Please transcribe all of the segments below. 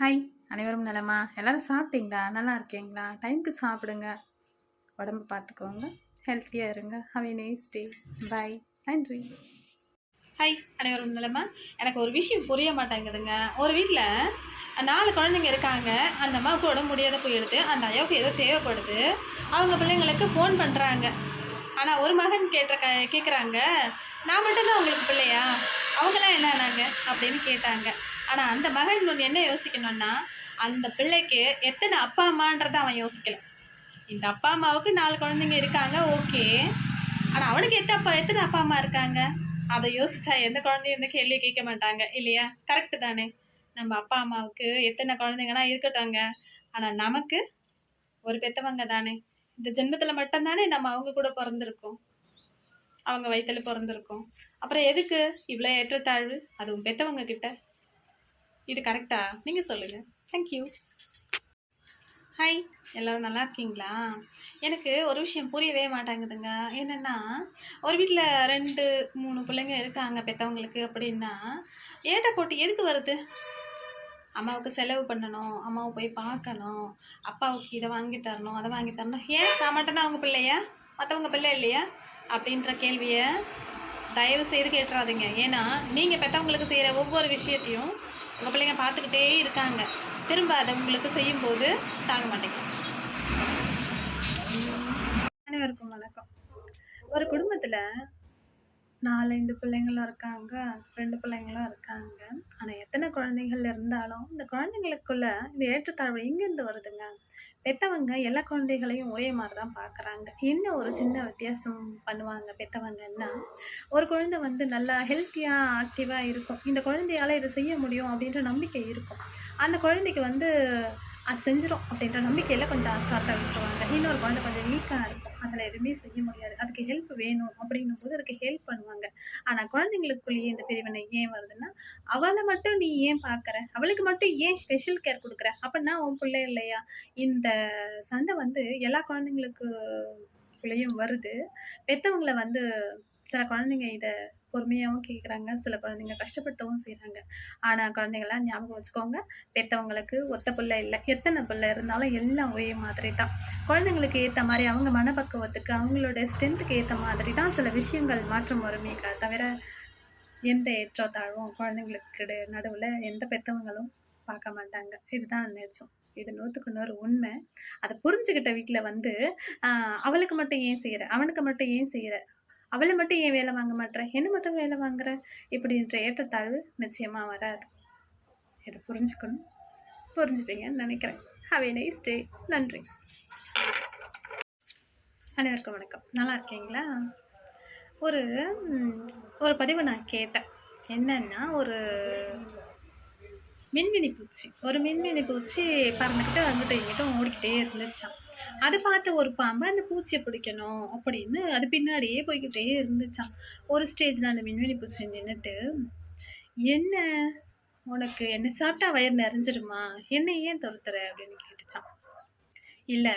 Hi அனைவரும் நலமா? எல்லோரும் சாப்பிட்டீங்களா? நல்லா இருக்கீங்களா? டைமுக்கு சாப்பிடுங்க. உடம்பு பார்த்துக்கோங்க. ஹெல்த்தியாக இருங்க. ஹவ் நைஸ் டே பாய் நன்றி. ஹாய் அனைவரும் நலமா? எனக்கு ஒரு விஷயம் புரிய மாட்டேங்குதுங்க. ஒரு வீட்டில் நாலு குழந்தைங்க இருக்காங்க. அந்த அம்மாவுக்கு உடம்பு முடியாத போயிடுது அந்த ஐயாவுக்கு ஏதோ தேவைப்படுது. அவங்க பிள்ளைங்களுக்கு ஃபோன் பண்ணுறாங்க ஆனால் ஒரு மகன் கேட்ட க கேட்குறாங்க நான் மட்டும்தான் உங்களுக்கு பிள்ளையா? அவங்களாம் என்ன ஆனாங்க அப்படின்னு கேட்டாங்க. ஆனால் அந்த மகன் ஒன்று என்ன யோசிக்கணும்னா அந்த பிள்ளைக்கு எத்தனை அப்பா அம்மான்றதை அவன் யோசிக்கல. இந்த அப்பா அம்மாவுக்கு நாலு குழந்தைங்க இருக்காங்க ஓகே. ஆனால் அவனுக்கு எத்த அப்பா எத்தனை அப்பா அம்மா இருக்காங்க? அதை யோசிச்சா எந்த குழந்தையும் இந்த கேள்வியை கேட்க மாட்டாங்க இல்லையா? கரெக்டு தானே. நம்ம அப்பா அம்மாவுக்கு எத்தனை குழந்தைங்கன்னா இருக்கட்டும்ங்க. ஆனால் நமக்கு ஒரு பெத்தவங்க தானே. இந்த ஜென்மத்தில் மட்டும்தானே நம்ம அவங்க கூட பிறந்திருக்கோம். அவங்க வயிற்றில் பிறந்திருக்கோம். அப்புறம் எதுக்கு இவ்வளோ ஏற்றத்தாழ்வு? அதுவும் பெற்றவங்க கிட்ட. இது கரெக்டா நீங்கள் சொல்லுங்கள் தேங்க்யூ ஹாய் எல்லோரும் நல்லா இருக்கீங்களா? எனக்கு ஒரு விஷயம் புரியவே மாட்டேங்குதுங்க. என்னென்னா ஒரு வீட்டில் ரெண்டு மூணு பிள்ளைங்க இருக்காங்க பெற்றவங்களுக்கு அப்படின்னா ஏட்ட போட்டு எதுக்கு வருது? அம்மாவுக்கு செலவு பண்ணணும் அம்மாவை போய் பார்க்கணும் அப்பாவுக்கு இதை வாங்கி தரணும் அதை வாங்கி தரணும். ஏன் நான் மட்டும்தான் அவங்க பிள்ளையா? மற்றவங்க பிள்ளை இல்லையா? அப்படின்ற கேள்வியை தயவு செய்து கேட்டுறாதீங்க. ஏன்னா நீங்கள் பெற்றவங்களுக்கு செய்கிற ஒவ்வொரு விஷயத்தையும் உங்கள் பிள்ளைங்க பார்த்துக்கிட்டே இருக்காங்க. திரும்ப அதை உங்களுக்கு செய்யும்போது தாங்க மாட்டேங்க அனைவருக்கும் வணக்கம். ஒரு குடும்பத்தில் நாலஞ்சு பிள்ளைங்களும் இருக்காங்க ரெண்டு பிள்ளைங்களும் இருக்காங்க. ஆனால் எத்தனை குழந்தைகள் இருந்தாலும் இந்த குழந்தைங்களுக்குள்ள இந்த ஏற்றத்தாழ்வு எங்கேருந்து வருதுங்க? பெற்றவங்க எல்லா குழந்தைகளையும் ஒரே மாதிரி தான் பார்க்குறாங்க என்ன ஒரு சின்ன வித்தியாசம் பண்ணுவாங்க பெற்றவங்கன்னா ஒரு குழந்தை வந்து நல்லா ஹெல்த்தியாக ஆக்டிவாக இருக்கும். இந்த குழந்தையால் இதை செய்ய முடியும் அப்படின்ற நம்பிக்கை இருக்கும். அந்த குழந்தைக்கு வந்து அது செஞ்சிடும் அப்படின்ற நம்பிக்கையில் கொஞ்சம் அசால்ட்டாக விட்டுருவாங்க. இன்னொரு குழந்தை கொஞ்சம் வீக்காக இருக்கும். அதில் எதுவுமே செய்ய முடியாது. அதுக்கு ஹெல்ப் வேணும் அப்படின்னும் போது அதுக்கு ஹெல்ப் பண்ணுவாங்க. ஆனால் குழந்தைங்களுக்குள்ளேயே இந்த பிரிவினை ஏன் வருதுன்னா அவளை மட்டும் நீ ஏன் பார்க்குற அவளுக்கு மட்டும் ஏன் ஸ்பெஷல் கேர் கொடுக்குற? அப்படின்னா உன் பிள்ளை இல்லையா? இந்த சண்டை வந்து எல்லா குழந்தைங்களுக்குள்ளேயும் வருது. பெற்றவங்களை வந்து சில குழந்தைங்க இதை பொறுமையாகவும் கேட்குறாங்க சில குழந்தைங்க கஷ்டப்படுத்தவும் செய்கிறாங்க ஆனால் குழந்தைங்களாம் ஞாபகம் வச்சுக்கோங்க. பெற்றவங்களுக்கு ஒத்த பிள்ளை இல்லை. எத்தனை பிள்ளை இருந்தாலும் எல்லாம் ஒரே மாதிரி தான். குழந்தைங்களுக்கு ஏற்ற மாதிரி அவங்க மனப்பக்குவத்துக்கு அவங்களோட ஸ்ட்ரென்த்துக்கு ஏற்ற மாதிரி தான் சில விஷயங்கள் மாற்றம் வருமே தவிர எந்த ஏற்றத்தாழ்வும் குழந்தைங்களுக்கு நடுவில் எந்த பெற்றவங்களும் பார்க்க மாட்டாங்க. இதுதான் நிஜம் இது நூற்றுக்கு நூறு உண்மை. அதை புரிஞ்சுக்கிட்ட வீட்டில் வந்து அவளுக்கு மட்டும் ஏன் செய்கிற அவனுக்கு மட்டும் ஏன் செய்கிற அவளை மட்டும் ஏன் வேலை வாங்க மாட்டேற என்ன மட்டும் வேலை வாங்குற? இப்படின்ற ஏற்றத்தாழ்வு நிச்சயமாக வராது. இதை புரிஞ்சுக்கணும். புரிஞ்சுப்பீங்கன்னு நினைக்கிறேன். ஹாவ் ஏ நைஸ் டே நன்றி. அனைவருக்கும் வணக்கம். நல்லா இருக்கீங்களா? ஒரு ஒரு பதிவு நான் கேட்டேன். என்னன்னா ஒரு மின்மினி பூச்சி. ஒரு மின்மினி பூச்சி பறந்துக்கிட்டு அங்கிட்டும் இங்கிட்டும் ஓடிக்கிட்டே இருந்துச்சான் அது பார்த்த ஒரு பாம்பு அந்த பூச்சியை பிடிக்கணும் அப்படின்னு அது பின்னாடியே போய்க்கிட்டே இருந்துச்சான் ஒரு ஸ்டேஜில் அந்த மின்மினி பூச்சி நின்றுட்டு என்ன? உனக்கு என்ன சாப்பிட்டா வயிறு நிறைஞ்சிருமா? என்ன ஏன் துரத்துற? அப்படின்னு கேட்டு இல்லை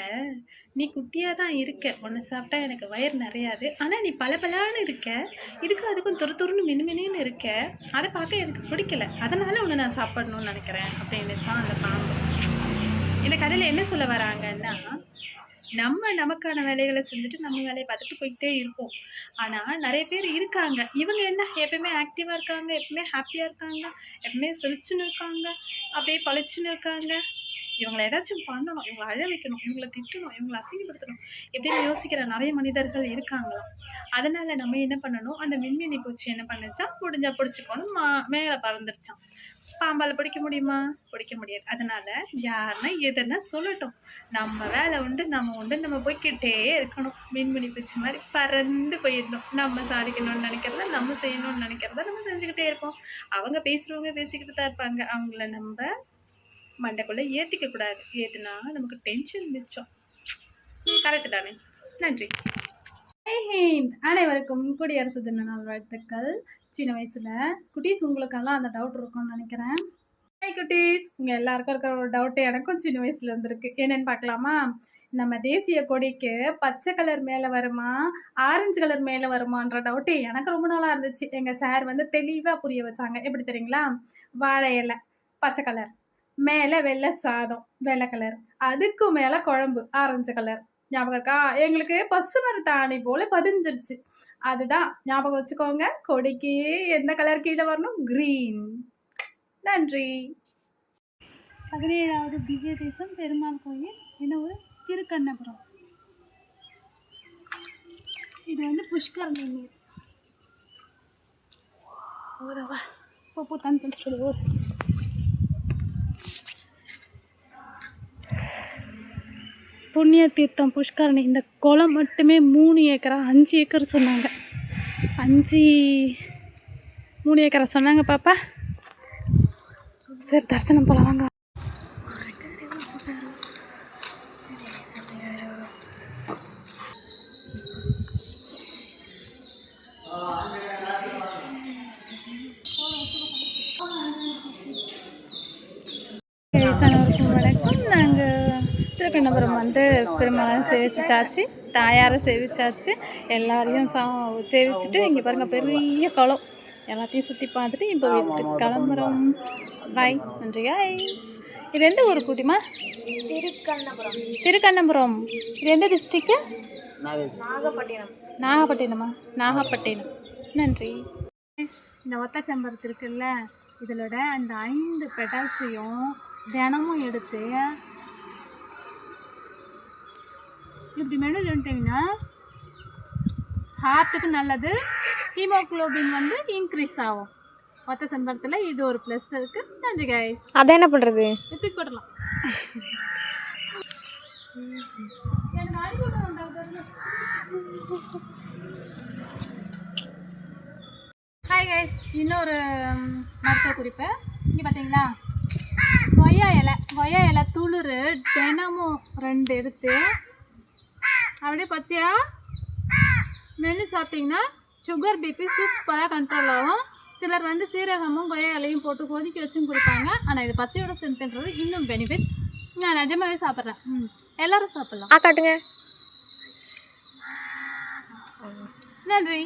நீ குட்டியாக தான் இருக்க. உன்னை சாப்பிட்டா எனக்கு வயிறு நிறையாது. ஆனால் நீ பளபளன்னு இருக்க. இதுக்கு அதுக்கும் துரு துருன்னு மினுமினுன்னு இருக்க. அதை பார்க்க எனக்கு பிடிக்கல. அதனால் உன்னை நான் சாப்பிடணும்னு நினைக்கிறேன் அப்படின்னுச்சான் அந்த பாம்பு. இந்த கதையில் என்ன சொல்ல வராங்கன்னா நம்ம நமக்கான வேலைகளை செஞ்சுட்டு நம்ம வேலையை பார்த்துட்டு போயிட்டே இருப்போம். ஆனால் நிறைய பேர் இருக்காங்க. இவங்க என்ன எப்பயுமே ஆக்டிவாக இருக்காங்க எப்பவுமே ஹாப்பியாக இருக்காங்க எப்பவுமே சிரிச்சுன்னு இருக்காங்க அப்படியே பழிச்சுன்னு இருக்காங்க. இவங்களை ஏதாச்சும் பண்ணணும் இவங்களை அழ வைக்கணும் இவங்களை திட்டணும் இவங்களை அசிங்கப்படுத்தணும். எப்படின்னு யோசிக்கிற நிறைய மனிதர்கள் இருக்காங்களாம். அதனால் நம்ம என்ன பண்ணணும்? அந்த மின்மினி பூச்சி என்ன பண்ணுச்சா? முடிஞ்சா பிடிச்சிக்கணும் மா மேலே பறந்துருச்சான் பாம்பால் பிடிக்க முடியுமா? பிடிக்க முடியாது. அதனால் யாருன்னா எதுனா சொல்லட்டும். நம்ம வேலை உண்டு நம்ம உண்டு நம்ம போய்க்கிட்டே இருக்கணும். மீன்மணி பூச்சி மாதிரி பறந்து போயிடணும். நம்ம சாதிக்கணும்னு நினைக்கிறத நம்ம செய்யணும்னு நினைக்கிறத நம்ம செஞ்சுக்கிட்டே இருப்போம். அவங்க பேசுகிறவங்க பேசிக்கிட்டு தான் இருப்பாங்க. அவங்கள நம்ம மண்டைக்குள்ளே ஏற்றிக்க கூடாது. ஏற்றுனா நமக்கு டென்ஷன் மிச்சம். கரெக்டு தானே நன்றி. அனைவருக்கும் குடியரசு தின நாள் வாழ்த்துக்கள் சின்ன வயசில் குட்டீஸ் உங்களுக்கெல்லாம் அந்த டவுட் இருக்கும்னு நினைக்கிறேன். ஹாய் குட்டீஸ். உங்கள் எல்லாருக்கும் இருக்கிற ஒரு டவுட்டு எனக்கும் சின்ன வயசில் இருந்திருக்கு. என்னென்னு பார்க்கலாமா? நம்ம தேசிய கொடிக்கு பச்சை கலர் மேலே வருமா ஆரஞ்சு கலர் மேலே வருமான்ற டவுட்டு எனக்கு ரொம்ப நாளாக இருந்துச்சு. எங்கள் சார் வந்து தெளிவாக புரிய வச்சாங்க. எப்படி தெரியுங்களா? வாழை இலை பச்சை கலர் மேலே வெள்ளை சாதம் வெள்ளை கலர் அதுக்கு மேலே குழம்பு ஆரஞ்சு கலர் ஞாபகம் இருக்கா? எங்களுக்கு பசு மரத்தாணி போல பதிஞ்சிருச்சு. அதுதான் ஞாபகம் வச்சுக்கோங்க. கொடிக்கு எந்த கலர் கீழே வரணும்? க்ரீன் நன்றி. பதினேழாவது திவ்ய தேசம் பெருமாள் கோயில் என்ன ஒரு திருக்கண்ணபுரம். இது வந்து புஷ்கரணி நீர். ஓரவா. போ தன் தண்ணி புண்ணிய தீர்த்தம் புஷ்கரணி இந்த குளம் மட்டுமே மூணு ஏக்கரா? அஞ்சு ஏக்கர் சொன்னாங்க. அஞ்சு மூணு ஏக்கரா சொன்னாங்க பாப்பா. சரி தரிசனம் போல வாங்க. வணக்கம் திருக்கண்ணபுரம் வந்து பெருமாளை சேவிச்சாச்சு தாயாரை சேவிச்சாச்சு எல்லாரையும் சா சேவிச்சுட்டு இங்கே பாருங்கள் பெரிய குளம். எல்லாத்தையும் சுற்றி பார்த்துட்டு இப்போ வீட்டுக்கு கிளம்புறோம். பாய் நன்றி guys. இது எந்த ஊர் கூட்டிமா திருக்கண்ணபுரம். திருக்கண்ணபுரம். இது எந்த டிஸ்ட்ரிக்கு நாகப்பட்டினம். நாகப்பட்டினமா? நாகப்பட்டினம். நன்றி. இந்த ஒத்தச்சம்பரத்து இருக்குல்ல இதோட அந்த ஐந்து பெட்டால்ஸையும் தினமும் எடுத்து இப்படி மெனு சொல்லிட்டீங்கன்னா ஹார்ட்டுக்கு நல்லது ஹீமோக்ளோபின் வந்து இன்க்ரீஸ் ஆகும். ஒத்த செம்பரத்தில் இது ஒரு ப்ளஸ் இருக்குது நன்றி கைஸ் அதை என்ன பண்ணுறது தூக்கி போடலாம் ஹாய் கைஸ் இன்னொரு மருத்துவ குறிப்பு. இங்கே பார்த்தீங்களா கொய்யா இலை. கொய்யா இலை துளிர் தினமும் ரெண்டு எடுத்து அப்படியே பச்சையா மென்று சாப்பிட்டிங்கன்னா சுகர் பிபி சூப்பராக கண்ட்ரோல் ஆகும். சிலர் வந்து சீரகமும் கொய்யா இலையும் போட்டு கொதிக்க வச்சும் கொடுப்பாங்க. ஆனால் இது பச்சையோட செஞ்சுன்றது இன்னும் பெனிஃபிட் நான் நிஜமாவே சாப்பிட்றேன். ம் எல்லாரும் சாப்பிட்லாம். காட்டுங்க. நன்றி.